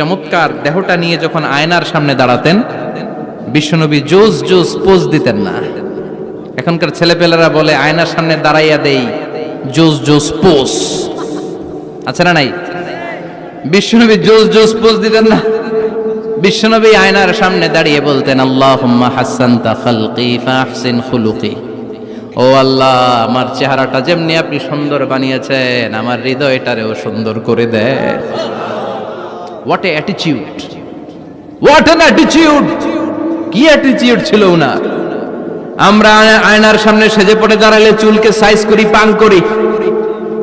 চমৎকার দেহটা নিয়ে যখন আয়নার সামনে দাঁড়াতেন, বিশ্বনবী জোস জোস পোজ দিতেন না। এখনকার ছেলেপেলেরা বলে, আয়নার সামনে দাঁড়াইয়া দেই, জোস জোস পোজ। আছে না নাই? বিশ্বনবী জোস জোস পোজ দিতেন না। বিশ্বনবী আয়নার সামনে দাঁড়িয়ে বলতেন, আল্লাহুম্মা হাসানতা খালকি ফাহসিন খুলুকি। ও আল্লাহ, আমার চেহারাটা যেমনি আপনি সুন্দর বানিয়েছেন, আমার হৃদয়টারেও সুন্দর করে দেয় what a attitude what an attitude কি অ্যাটিটিউড ছিল উনার? আমরা আয়নার সামনে সেজে পড়ে দাঁড়ালে চুলকে সাইজ করি পাং করি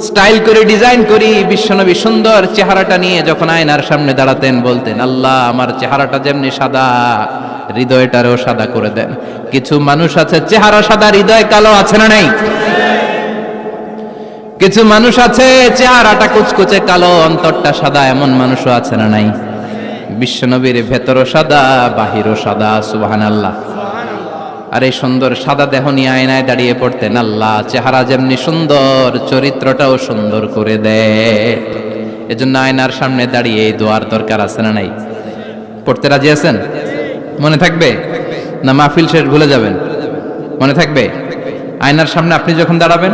স্টাইল করে ডিজাইন করি, বিশ্বনবী সুন্দর চেহারাটা নিয়ে যখন আয়নার সামনে দাঁড়াতেন বলতেন, আল্লাহ, আমার চেহারাটা যেমনি সাদা, হৃদয়টারেও সাদা করে দেন। কিছু মানুষ আছে, চেহারা সাদা, হৃদয় কালো আছে না নাই? কিছু মানুষ আছে, চেহারাটা কুচকুচে কালো, অন্তরটা সাদা, এমন মানুষও আছে না নাই? বিশ্বনবীর ভেতরও সাদা, বাহিরও সাদা সুবাহান আল্লাহ আর এই সুন্দর সাদা দেহ নিয়ে আয়নায় দাঁড়িয়ে পড়তেন আল্লাহ, চেহারা যেমনি সুন্দর, চরিত্রটাও সুন্দর করে দেয় এজন্য আয়নার সামনে দাঁড়িয়ে এই দোয়ার দরকার আছে না নাই? পড়তে রাজি আছেন? মনে থাকবে? না মাহফিল শেষ, ভুলে যাবেন? মনে থাকবে? আয়নার সামনে আপনি যখন দাঁড়াবেন